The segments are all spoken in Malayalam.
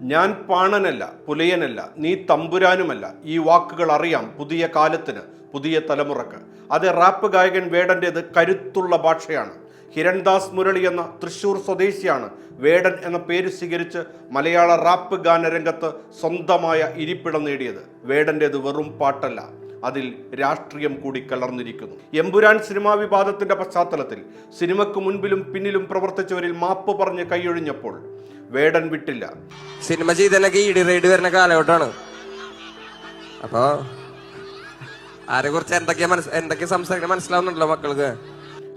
ഞാൻ പാണനല്ല പുലയനല്ല നീ തമ്പുരാനുമല്ല. ഈ വാക്കുകൾ അറിയാം പുതിയ കാലത്തിന് പുതിയ തലമുറയ്ക്ക്. അത് റാപ്പ് ഗായകൻ വേടന്റേത് കരുത്തുള്ള ഭാഷയാണ്. ഹിരൺദാസ് മുരളി എന്ന തൃശൂർ സ്വദേശിയാണ് വേടൻ എന്ന പേര് സ്വീകരിച്ച് മലയാള റാപ്പ് ഗാനരംഗത്ത് സ്വന്തമായ ഇരിപ്പിടം നേടിയത്. വേടന്റേത് വെറും പാട്ടല്ല അതിൽ രാഷ്ട്രീയം കൂടി കലർന്നിരിക്കുന്നു. എമ്പുരാൻ സിനിമാ വിവാദത്തിന്റെ പശ്ചാത്തലത്തിൽ സിനിമയ്ക്ക് മുൻപിലും പിന്നിലും പ്രവർത്തിച്ചവരിൽ മാപ്പ് പറഞ്ഞ് കൈയൊഴിഞ്ഞപ്പോൾ വേടൻ വിട്ടില്ല. സിനിമ ചെയ്തതിനൊക്കെ ഇടി റൈഡ് വരുന്ന കാലഘട്ടമാണ്. അപ്പൊ ആരെ കുറിച്ച് എന്തൊക്കെയാ മനസ് എന്തൊക്കെ സംസാരിക്കണം മനസ്സിലാവുന്നുണ്ടല്ലോ മക്കൾക്ക്?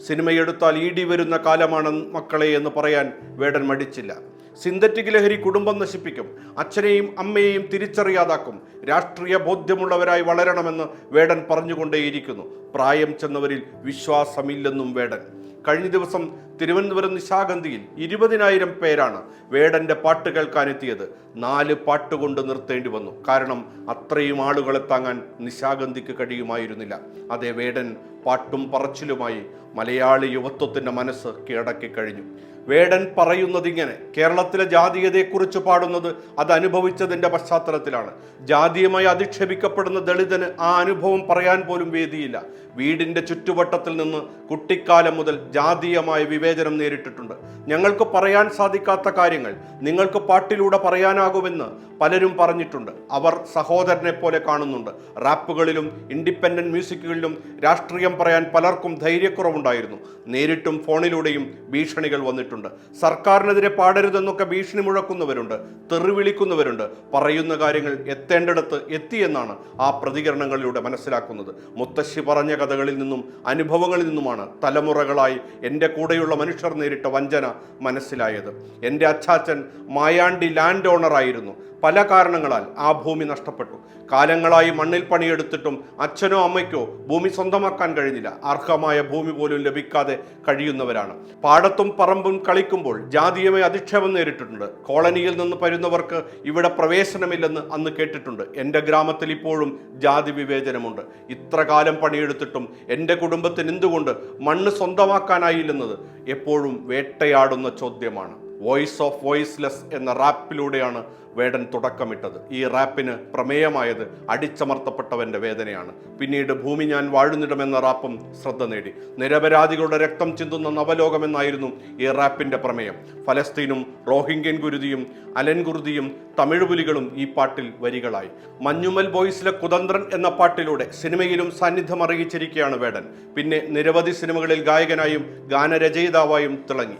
സിനിമയെടുത്താൽ ഇടി വരുന്ന കാലമാണ് മക്കളെ എന്ന് പറയാൻ വേടൻ മടിച്ചില്ല. സിന്തറ്റിക് ലഹരി കുടുംബം നശിപ്പിക്കും. അച്ഛനെയും അമ്മയെയും തിരിച്ചറിയാതാക്കും. രാഷ്ട്രീയ ബോധ്യമുള്ളവരായി വളരണമെന്ന് വേടൻ പറഞ്ഞുകൊണ്ടേയിരിക്കുന്നു. പ്രായം ചെന്നവരിൽ വിശ്വാസമില്ലെന്നും വേടൻ. കഴിഞ്ഞ ദിവസം തിരുവനന്തപുരം നിശാഗന്ധിയിൽ ഇരുപതിനായിരം പേരാണ് വേടന്റെ പാട്ട് കേൾക്കാനെത്തിയത്. നാല് പാട്ട് കൊണ്ട് നിർത്തേണ്ടി വന്നു. കാരണം അത്രയും ആളുകളെ താങ്ങാൻ നിശാഗന്ധിക്ക് കഴിയുമായിരുന്നില്ല. അതേ വേടൻ പാട്ടും പറച്ചിലുമായി മലയാളി യുവത്വത്തിന്റെ മനസ്സ് കീഴടക്കി കഴിഞ്ഞു. വേടൻ പറയുന്നത് ഇങ്ങനെ കേരളത്തിലെ ജാതീയതയെക്കുറിച്ച് പാടുന്നത് അത് അനുഭവിച്ചതിന്റെ പശ്ചാത്തലത്തിലാണ്. ജാതീയമായി അധിക്ഷേപിക്കപ്പെടുന്ന ദളിതന് ആ അനുഭവം പറയാൻ പോലും വേദിയില്ല. വീടിന്റെ ചുറ്റുവട്ടത്തിൽ നിന്ന് കുട്ടിക്കാലം മുതൽ ജാതീയമായ വിവേചനം നേരിട്ടിട്ടുണ്ട്. ഞങ്ങൾക്ക് പറയാൻ സാധിക്കാത്ത കാര്യങ്ങൾ നിങ്ങൾക്ക് പാട്ടിലൂടെ പറയാനാകുമെന്ന് പലരും പറഞ്ഞിട്ടുണ്ട്. അവർ സഹോദരനെ പോലെ കാണുന്നുണ്ട്. റാപ്പുകളിലും ഇൻഡിപെൻഡന്റ് മ്യൂസിക്കുകളിലും രാഷ്ട്രീയം പറയാൻ പലർക്കും ധൈര്യക്കുറവുണ്ടായിരുന്നു. നേരിട്ടും ഫോണിലൂടെയും ഭീഷണികൾ വന്നിട്ടുണ്ട്. സർക്കാരിനെതിരെ പാടരുതെന്നൊക്കെ ഭീഷണി മുഴക്കുന്നവരുണ്ട് തെറിവിളിക്കുന്നവരുണ്ട്. പറയുന്ന കാര്യങ്ങൾ എത്തേണ്ടിടത്ത് എത്തിയെന്നാണ് ആ പ്രതികരണങ്ങളിലൂടെ മനസ്സിലാക്കുന്നത്. മുത്തശ്ശി പറഞ്ഞ കഥകളിൽ നിന്നും അനുഭവങ്ങളിൽ നിന്നുമാണ് തലമുറകളായി എന്റെ കൂടെയുള്ള മനുഷ്യർ നേരിട്ട വഞ്ചന മനസ്സിലായത്. എന്റെ അച്ചാച്ചൻ മായാണ്ടി ലാൻഡ് ഓണറായിരുന്നു പല കാരണങ്ങളാൽ ആ ഭൂമി നഷ്ടപ്പെട്ടു. കാലങ്ങളായി മണ്ണിൽ പണിയെടുത്തിട്ടും അച്ഛനോ അമ്മയ്ക്കോ ഭൂമി സ്വന്തമാക്കാൻ കഴിഞ്ഞില്ല. അർഹമായ ഭൂമി പോലും ലഭിക്കാതെ കഴിയുന്നവരാണ്. പാടത്തും പറമ്പും കളിക്കുമ്പോൾ ജാതീയമായി അധിക്ഷേപം നേരിട്ടിട്ടുണ്ട്. കോളനിയിൽ നിന്ന് പരുന്നവർക്ക് ഇവിടെ പ്രവേശനമില്ലെന്ന് അന്ന് കേട്ടിട്ടുണ്ട്. എന്റെ ഗ്രാമത്തിൽ ഇപ്പോഴും ജാതി വിവേചനമുണ്ട്. ഇത്ര കാലം പണിയെടുത്തിട്ടും എന്റെ കുടുംബത്തിന് എന്തുകൊണ്ട് മണ്ണ് സ്വന്തമാക്കാനായില്ലെന്നത് എപ്പോഴും വേട്ടയാടുന്ന ചോദ്യമാണ്. വോയിസ് ഓഫ് വോയിസ്ലെസ് എന്ന റാപ്പിലൂടെയാണ് വേടൻ തുടക്കമിട്ടത്. ഈ റാപ്പിന് പ്രമേയമായത് അടിച്ചമർത്തപ്പെട്ടവന്റെ വേദനയാണ്. പിന്നീട് ഭൂമി ഞാൻ വാഴുന്നിടമെന്ന റാപ്പും ശ്രദ്ധ നേടി. നിരപരാധികളുടെ രക്തം ചിന്തുന്ന നവലോകമെന്നായിരുന്നു ഈ റാപ്പിന്റെ പ്രമേയം. ഫലസ്തീനും റോഹിംഗ്യൻ ഗുരുതിയും അലൻകുരുതിയും തമിഴ് പുലികളും ഈ പാട്ടിൽ വരികളായി. മഞ്ഞുമൽ ബോയ്സിലെ കുതന്ത്രൻ എന്ന പാട്ടിലൂടെ സിനിമയിലും സാന്നിധ്യം അറിയിച്ചിരിക്കുകയാണ് വേടൻ. പിന്നെ നിരവധി സിനിമകളിൽ ഗായകനായും ഗാനരചയിതാവായും തിളങ്ങി.